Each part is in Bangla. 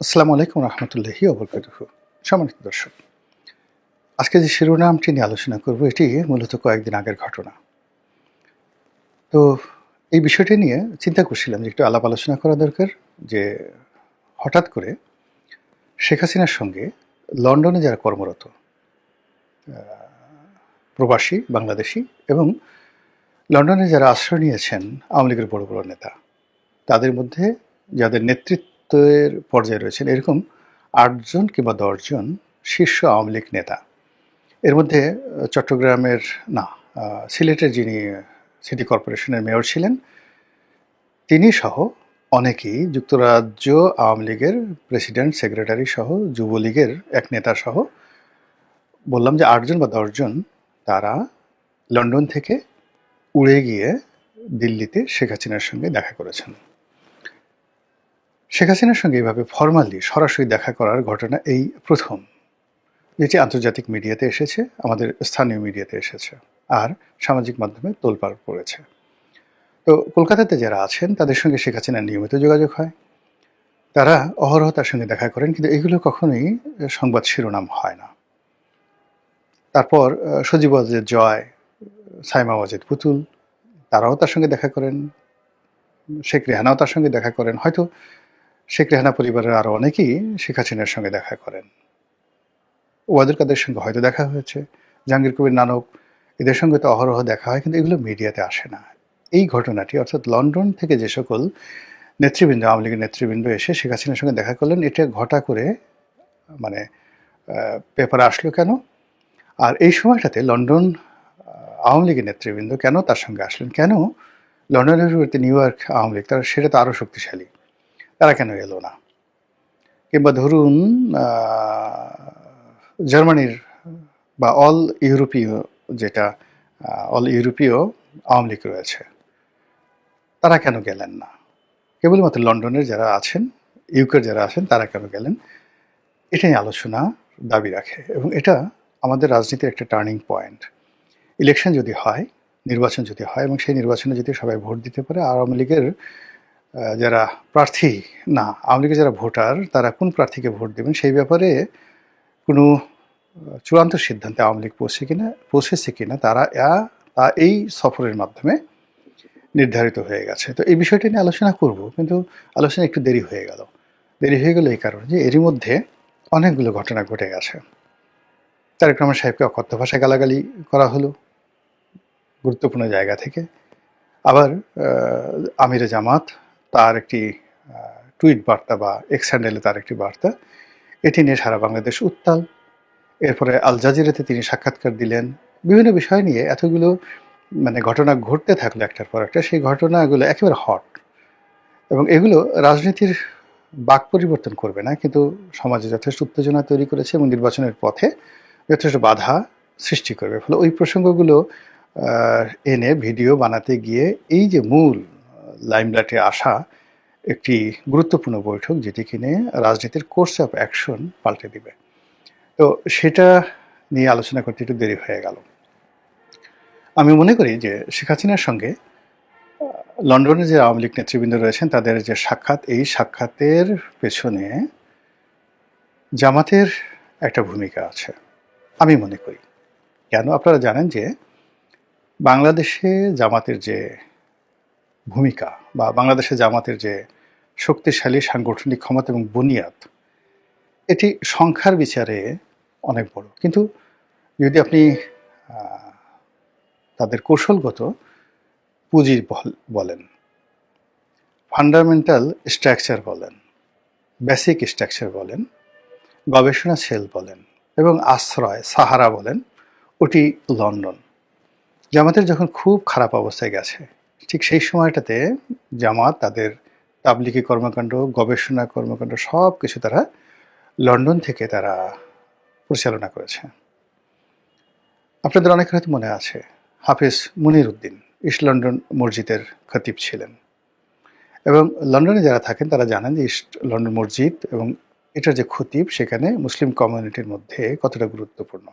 আসসালামু আলাইকুম রহমতুল্লাহি অবরকাতুহ সম্মানিত দর্শক, আজকে যে শিরোনামটি নিয়ে আলোচনা করব, এটি মূলত কয়েকদিন আগের ঘটনা। তো এই বিষয়টি নিয়ে চিন্তা করছিলাম যে একটু আলাপ আলোচনা করা দরকার, যে হঠাৎ করে শেখ হাসিনার সঙ্গে লন্ডনে যারা কর্মরত প্রবাসী, বাংলাদেশি এবং লন্ডনে যারা আশ্রয় নিয়েছেন আওয়ামী লীগের বড় বড় নেতা, তাদের মধ্যে যাদের নেতৃত্বের পর্যায়ে রয়েছেন এরকম আটজন কিংবা দশজন শীর্ষ আওয়ামী লীগ নেতা। এর মধ্যে চট্টগ্রামের, না সিলেটের যিনি সিটি কর্পোরেশনের মেয়র ছিলেন, তিনি সহ অনেকেই যুক্তরাজ্য আওয়ামী লীগের প্রেসিডেন্ট, সেক্রেটারি সহ যুবলীগের এক নেতা সহ, বললাম যে আটজন বা দশজন তারা লন্ডন থেকে উড়ে গিয়ে দিল্লিতে শেখ হাসিনার সঙ্গে দেখা করেছেন। শেখ হাসিনার সঙ্গে এভাবে ফর্মালি সরাসরি দেখা করার ঘটনা এই প্রথম। যেটি আন্তর্জাতিক মিডিয়াতে এসেছে, আমাদের স্থানীয় মিডিয়াতে এসেছে আর সামাজিক মাধ্যমে তোলপাড় পড়েছে তো কলকাতাতে যারা আছেন, তাদের সঙ্গে শেখ হাসিনার নিয়মিত যোগাযোগ হয়। তারা অহরহ তার সঙ্গে দেখা করেন, কিন্তু এগুলো কখনোই সংবাদ শিরোনাম হয় না। তারপর সজীব ওয়াজেদ জয়, সাইমা ওয়াজেদ পুতুল, তারাও তার সঙ্গে দেখা করেন। শেখ রেহানাও তার সঙ্গে দেখা করেন। হয়তো শেখ রেহানা পরিবারের আরও অনেকেই শেখ হাসিনার সঙ্গে দেখা করেন। ওয়াদুল কাদের সঙ্গে হয়তো দেখা হয়েছে, জাহাঙ্গীর কবির নানক এদের সঙ্গে তো অহরহ দেখা হয়, কিন্তু এগুলো মিডিয়াতে আসে না। এই ঘটনাটি, অর্থাৎ লন্ডন থেকে যে সকল নেতৃবৃন্দ, আওয়ামী লীগের নেতৃবৃন্দ এসে শেখ হাসিনার সঙ্গে দেখা করলেন, এটা ঘটা করে মানে পেপার আসলো কেন? আর এই সময়টাতে লন্ডন আওয়ামী লীগের নেতৃবৃন্দ কেন তার সঙ্গে আসলেন? কেন লন্ডনের বিপরীতে নিউ ইয়র্ক আওয়ামী লীগ, তারা, সেটা তো আরও শক্তিশালী। তারা কেন এলো না। কিংবা ধরুন জার্মানির বা অল ইউরোপীয় যেটা অল ইউরোপীয় আওয়ামী লীগ রয়েছে, তারা কেন গেলেন না? কেবলমাত্র লন্ডনের যারা আছেন, ইউকের যারা আছেন, তারা কেন গেলেন? এটাই আলোচনা দাবি রাখে এবং এটা আমাদের রাজনীতির একটা টার্নিং পয়েন্ট ইলেকশন যদি হয়, নির্বাচন যদি হয় এবং সেই নির্বাচনে যদি সবাই ভোট দিতে পারে, আওয়ামী লীগের যারা প্রার্থী, না, আওয়ামী লীগের যারা ভোটার, তারা কোন প্রার্থীকে ভোট দেবেন সেই ব্যাপারে কোনো চূড়ান্ত সিদ্ধান্তে আওয়ামী লীগ পৌঁছে কিনা, পৌঁছেছে কিনা, তারা তা এই সফরের মাধ্যমে নির্ধারিত হয়ে গেছে। তো এই বিষয়টি নিয়ে আলোচনা করব, কিন্তু আলোচনা একটু দেরি হয়ে গেল। দেরি হয়ে গেল এই কারণে যে এরই মধ্যে অনেকগুলো ঘটনা ঘটে গেছে। তারেক রহমান সাহেবকে অকথ্য ভাষায় গালাগালি করা হলো গুরুত্বপূর্ণ জায়গা থেকে। আবার আমিরে জামাত তার একটি টুইট বার্তা বা এক্স হ্যান্ডেলে তার একটি বার্তা। এটি নিয়ে সারা বাংলাদেশ উত্তাল। এরপরে আল জাজিরাতে তিনি সাক্ষাৎকার দিলেন। বিভিন্ন বিষয় নিয়ে এতগুলো মানে ঘটনা ঘটতে থাকল একটার পর একটা, সেই ঘটনাগুলো একেবারে হট। এবং এগুলো রাজনীতির বাক পরিবর্তন করবে না, কিন্তু সমাজে যথেষ্ট উত্তেজনা তৈরি করেছে এবং নির্বাচনের পথে যথেষ্ট বাধা সৃষ্টি করবে। ফলে ওই প্রসঙ্গগুলো এনে, ভিডিও বানাতে গিয়ে এই যে মূল লাইমলাইটে আসা একটি গুরুত্বপূর্ণ বৈঠক, যেটি কিনে রাজনীতির কোর্স অফ অ্যাকশন পাল্টে দিবে। তো সেটা নিয়ে আলোচনা করতে একটু দেরি হয়ে গেল। আমি মনে করি যে শেখ হাসিনার সঙ্গে লন্ডনে যে আওয়ামী লীগ নেতৃবৃন্দ রয়েছেন, তাদের যে সাক্ষাৎ, এই সাক্ষাতের পেছনে জামাতের একটা ভূমিকা আছে। আমি মনে করি। কেন? আপনারা জানেন যে বাংলাদেশে জামাতের যে ভূমিকা বা বাংলাদেশে জামাতের যে শক্তিশালী, সাংগঠনিক ক্ষমতা এবং বুনিয়াদ, এটি সংখ্যার বিচারে অনেক বড়। কিন্তু যদি আপনি তাদের কৌশলগত পুঁজি বল- বলেন ফান্ডামেন্টাল স্ট্রাকচার বলেন বেসিক স্ট্রাকচার বলেন, গবেষণা সেল বলেন এবং আশ্রয়, সাহারা বলেন, ওটি লন্ডন। জামাতের যখন খুব খারাপ অবস্থায় গেছে ঠিক সেই সময়টাতে জামাত তাদের তাবলিকি কর্মকাণ্ড, গবেষণা কর্মকাণ্ড সব কিছু তারা লন্ডন থেকে তারা পরিচালনা করেছে। আপনাদের অনেকের হয়তো মনে আছে, হাফিজ মুনির উদ্দিন ইস্ট লন্ডন মসজিদের খতিব ছিলেন। এবং লন্ডনে যারা থাকেন তারা জানেন যে ইস্ট লন্ডন মসজিদ এবং এটার যে খতিব সেখানে মুসলিম কমিউনিটির মধ্যে কতটা গুরুত্বপূর্ণ।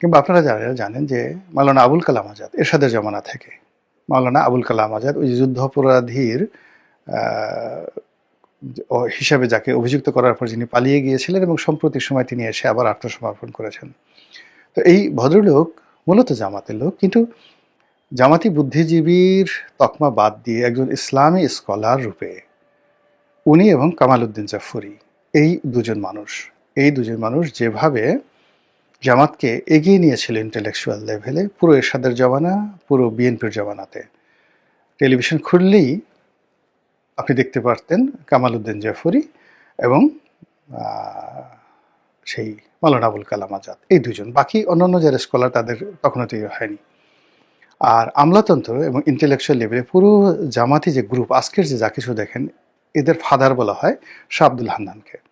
কিংবা আপনারা যারা জানেন যে মালানা আবুল কালাম আজাদ এরশাদের জমানা থেকে মাওলানা আবুল কালাম আজাদ ওই যুদ্ধাপরাধীর হিসাবে যাকে অভিযুক্ত করার পর যিনি পালিয়ে গিয়েছিলেন এবং সম্প্রতি সময় তিনি এসে আবার আত্মসমর্পণ করেছেন। তো এই ভদ্রলোক মূলত জামাতের লোক, কিন্তু জামাতি বুদ্ধিজীবীর তকমা বাদ দিয়ে একজন ইসলামী স্কলার রূপে উনি এবং কামাল উদ্দিন জাফরি, এই দুজন মানুষ। এই দুজন মানুষ যেভাবে জামাতকে এগিয়ে নিয়েছিল ইন্টেলেকচুয়াল লেভেলে পুরো এরশাদের জমানা, পুরো বিএনপির জমানাতে। টেলিভিশন খুললেই আপনি দেখতে পারতেন কামাল উদ্দিন জাফরি এবং সেই মালানা আবুল কালাম আজাদ। এই দুজন। বাকি অন্যান্য যারা স্কলার তাদের কখনো তৈরি হয়নি। আর আমলাতন্ত্র এবং ইন্টেলেকচুয়াল লেভেলে পুরো জামাতি যে গ্রুপ আজকের যে যা কিছু দেখেন, এদের ফাদার বলা হয় শাহ আব্দুল হান্নানকে।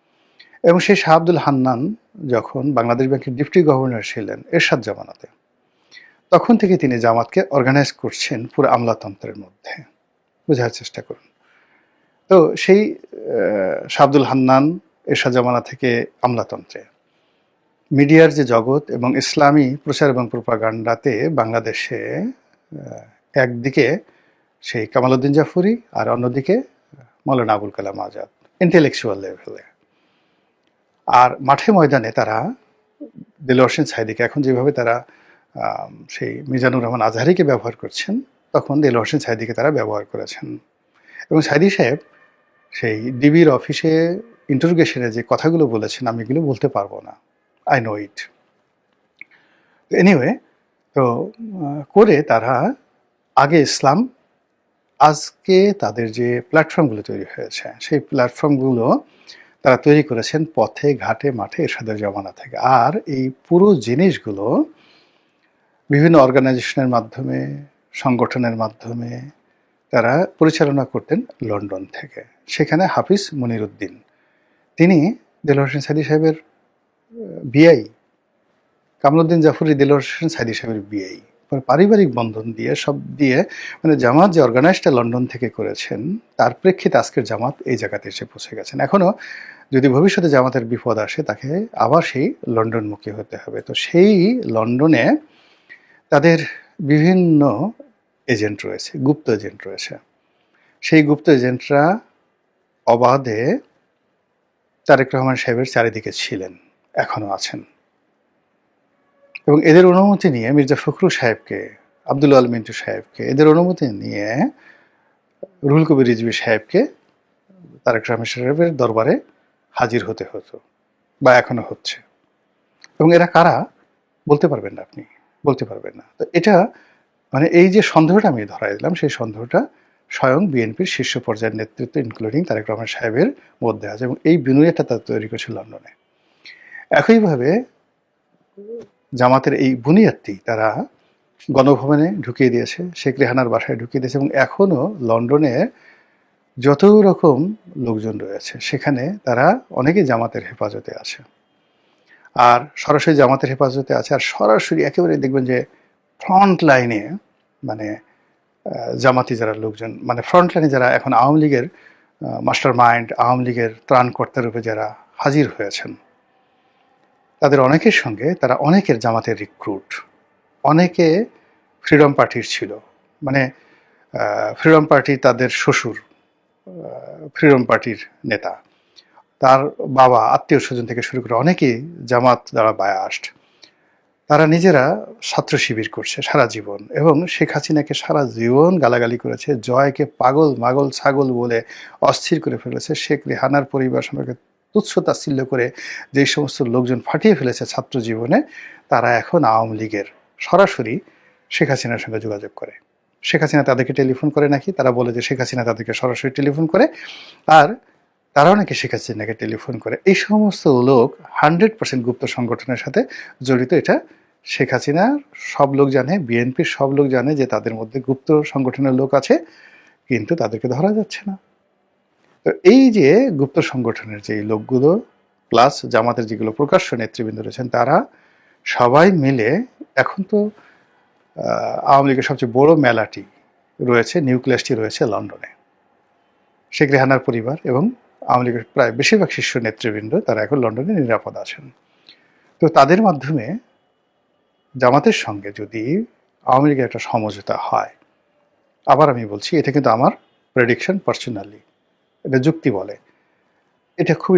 এবং সেই শাহ আব্দুল হান্নান যখন বাংলাদেশ ব্যাংকের ডিপটি গভর্নর ছিলেন এরশাদ জামানাতে তখন থেকে তিনি জামাতকে অর্গানাইজ করছেন পুরো আমলাতন্ত্রের মধ্যে। বোঝার চেষ্টা করুন। তো সেই আহ, শাহ আব্দুল হান্নান এরশাদ জামানা থেকে আমলাতন্ত্রে। মিডিয়ার যে জগৎ এবং ইসলামী প্রচার এবং প্রোপাগান্ডাতে বাংলাদেশে একদিকে সেই কামালউদ্দিন জাফরি আর অন্যদিকে মৌলানা আবুল কালাম আজাদ ইন্টেলেকচুয়াল লেভেলে আর মাঠে ময়দানে তারা দিলওয়ার হোসেন সাইদিকে, এখন যেভাবে তারা সেই মিজানুর রহমান আজহারিকে ব্যবহার করছেন, তখন দিলওয়ার হোসেন সাইদিকে তারা ব্যবহার করেছেন। এবং সাইদি সাহেব সেই ডিবির অফিসে ইন্টারোগেশনে যে কথাগুলো বলেছেন, আমি এগুলো বলতে পারব না। আই নো ইট এনিওয়ে তো করে তারা আগে ইসলাম, আজকে তাদের যে প্ল্যাটফর্মগুলো তৈরি হয়েছে, সেই প্ল্যাটফর্মগুলো তারা তৈরি করেছেন পথে, ঘাটে, মাঠে, এরশাদের জমানা থেকে। আর এই পুরো জিনিসগুলো বিভিন্ন অর্গানাইজেশনের মাধ্যমে, সংগঠনের মাধ্যমে তারা পরিচালনা করতেন লন্ডন থেকে। সেখানে হাফিজ মনিরুদ্দিন, তিনি দেলোয়ার হোসেন সাইদি সাহেবের বিআই। কামরুদ্দিন জাফরি দেলোয়ার হোসেন সাইদি সাহেবের বিআই। পারিবারিক বন্ধন দিয়ে, সব দিয়ে মানে জামাত যে অর্গানাইজটা লন্ডন থেকে করেছেন, তার প্রেক্ষিতে আজকের জামাত এই জায়গাতে এসে পৌঁছে গেছেন। এখনও যদি ভবিষ্যতে জামাতের বিপদ আসে, তাকে আবার সেই লন্ডনমুখী হতে হবে। তো সেই লন্ডনে তাদের বিভিন্ন এজেন্ট রয়েছে, গুপ্ত এজেন্ট রয়েছে। সেই গুপ্ত এজেন্টরা অবাধে তারেক রহমান সাহেবের চারিদিকে ছিলেন, এখনও আছেন। এবং এদের অনুমতি নিয়ে মির্জা ফখরুল সাহেবকে, আব্দুল আল মিন্টু সাহেবকে, এদের অনুমতি নিয়ে রুহুল কবির রিজভি সাহেবকে তারেক রহমান সাহেবের দরবারে হাজির হতে হতো বা এখনও হচ্ছে। এবং এরা কারা? বলতে পারবেন না আপনি, বলতে পারবেন না। তো এটা মানে এই যে সন্দেহটা আমি ধরাই দিলাম, সেই সন্দেহটা স্বয়ং বিএনপির শীর্ষ পর্যায়ের নেতৃত্ব ইনক্লুডিং তারেক রহমান সাহেবের মধ্যে আছে এবং এই বিনয়টা তারা তৈরি করেছে লন্ডনে। একইভাবে জামাতের এই বুনিয়াদটি তারা গণভবনে ঢুকিয়ে দিয়েছে, শেখ রেহানার বাসায় ঢুকিয়ে দিয়েছে এবং এখনও লন্ডনে যত রকম লোকজন রয়েছে, সেখানে তারা অনেকেই জামাতের হেফাজতে আছে। আর সরাসরি জামাতের হেফাজতে আছে, আর সরাসরি একেবারে দেখবেন যে ফ্রন্ট লাইনে মানে জামাতি যারা লোকজন মানে ফ্রন্ট লাইনে যারা এখন আওয়ামী লীগের মাস্টার মাইন্ড আওয়ামী লীগের ত্রাণকর্তা রূপে যারা হাজির হয়েছেন, তাদের অনেকের সঙ্গে তারা অনেকের জামাতের রিক্রুট অনেকে ফ্রিডম পার্টির ছিল। মানে ফ্রিডম পার্টি তাদের শ্বশুর ফ্রিডম পার্টির নেতা। তার বাবা আত্মীয় স্বজন থেকে শুরু করে অনেকেই জামাত দ্বারা বায়াস্ট তারা নিজেরা ছাত্র শিবির করছে সারা জীবন এবং শেখ হাসিনাকে সারা জীবন গালাগালি করেছে, জয়কে পাগল, মাগল, ছাগল বলে অস্থির করে ফেলেছে। শেখ রেহানার পরিবার সম্পর্কে তুচ্ছ তাচ্ছিল্য করে যে সমস্ত লোকজন ফাটিয়ে ফেলেছে ছাত্র জীবনে, তারা এখন আওয়ামী লীগের সরাসরি শেখ হাসিনার সঙ্গে যোগাযোগ করে। শেখ হাসিনা তাদেরকে টেলিফোন করে নাকি? তারা বলে যে শেখ হাসিনা তাদেরকে সরাসরি টেলিফোন করে। আর তারাও নাকি শেখ হাসিনাকে টেলিফোন করে। এই সমস্ত লোক হান্ড্রেড পার্সেন্ট গুপ্ত সংগঠনের সাথে জড়িত। এটা শেখ হাসিনার সব লোক জানে বিএনপির সব লোক জানে যে তাদের মধ্যে গুপ্ত সংগঠনের লোক আছে, কিন্তু তাদেরকে ধরা যাচ্ছে না। তো এই যে গুপ্ত সংগঠনের যে লোকগুলো প্লাস জামাতের যেগুলো প্রকাশ্য নেতৃবৃন্দ রয়েছেন, তারা সবাই মিলে এখন তো আওয়ামী লীগের সবচেয়ে বড় মেলাটি রয়েছে, নিউক্লিয়াসটি রয়েছে লন্ডনে। শেখ রেহানার পরিবার এবং আওয়ামী লীগের প্রায় বেশিরভাগ শীর্ষ নেতৃবৃন্দ তারা এখন লন্ডনে নিরাপদ আছেন। তো তাদের মাধ্যমে জামাতের সঙ্গে যদি আওয়ামী লীগের একটা সমঝোতা হয়, আবার আমি বলছি, এটা কিন্তু আমার প্রেডিকশন পার্সোনালি এটা যুক্তি বলে। এটা খুব